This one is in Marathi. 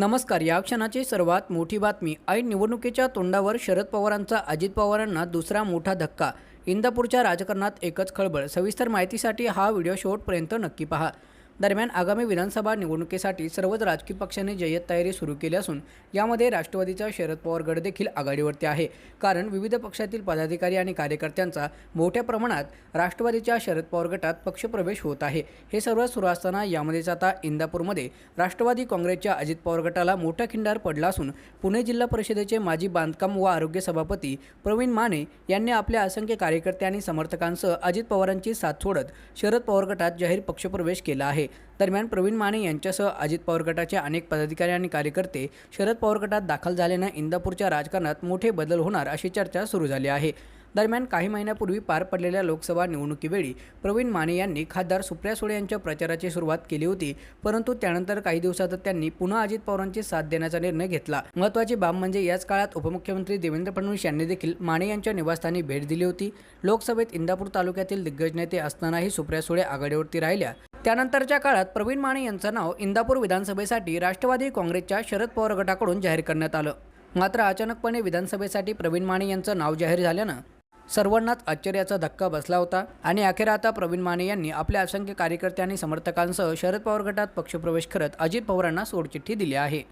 नमस्कार या क्षणाची सर्वात मोठी बातमी. ऐन निवडणुकीच्या तोंडावर शरद पवारांचा अजित पवारांना दुसरा मोठा धक्का. इंदापूरच्या राजकारणात एकच खळबळ. सविस्तर माहितीसाठी हा व्हिडिओ शेवटपर्यंत नक्की पहा. दरम्यान आगामी विधानसभा निवडणुकीसाठी सर्वच राजकीय पक्षांनी जय्यत तयारी सुरू केली असून यामध्ये राष्ट्रवादीचा शरद पवार गड देखील आघाडीवरती आहे. कारण विविध पक्षातील पदाधिकारी आणि कार्यकर्त्यांचा मोठ्या प्रमाणात राष्ट्रवादीच्या शरद पवार गटात पक्षप्रवेश होत आहे. हे सर्व सुरू असताना यामध्येच आता इंदापूरमध्ये राष्ट्रवादी काँग्रेसच्या अजित पवार गटाला मोठा खिंडार पडला असून पुणे जिल्हा परिषदेचे माजी बांधकाम व आरोग्य सभापती प्रवीण माने यांनी आपल्या असंख्य कार्यकर्ते आणि समर्थकांसह अजित पवारांची साथ सोडत शरद पवार गटात जाहीर पक्षप्रवेश केला आहे. दरम्यान प्रवीण माने यांच्यासह अजित पवार गटाचे अनेक पदाधिकारी आणि कार्यकर्ते शरद पवार गटात दाखल झाल्यानं इंदापूरच्या राजकारणात मोठे बदल होणार अशी चर्चा सुरू झाली आहे. दरम्यान काही महिन्यापूर्वी पार पडलेल्या लोकसभा निवडणुकीवेळी प्रवीण माने यांनी खासदार सुप्रिया सुळे यांच्या प्रचाराची सुरुवात केली होती परंतु त्यानंतर काही दिवसातच त्यांनी पुन्हा अजित पवारांची साथ देण्याचा निर्णय घेतला. महत्त्वाची बाब म्हणजे याच काळात उपमुख्यमंत्री देवेंद्र फडणवीस यांनी देखील माने यांच्या निवासस्थानी भेट दिली होती. लोकसभेत इंदापूर तालुक्यातील दिग्गज नेते असतानाही सुप्रिया सुळे आघाडीवरती राहिल्या. त्यानंतरच्या काळात प्रवीण माने यांचं नाव इंदापूर विधानसभेसाठी राष्ट्रवादी काँग्रेसच्या शरद पवार गटाकडून जाहीर करण्यात आलं. मात्र अचानकपणे विधानसभेसाठी प्रवीण माने यांचं नाव जाहीर झाल्यानं सर्वांनाच आश्चर्याचा धक्का बसला होता आणि अखेर आता प्रवीण माने यांनी आपल्या असंख्य कार्यकर्त्यांनी समर्थकांसह शरद पवार गटात पक्षप्रवेश करत अजित पवारांना सोडचिठ्ठी दिली आहे.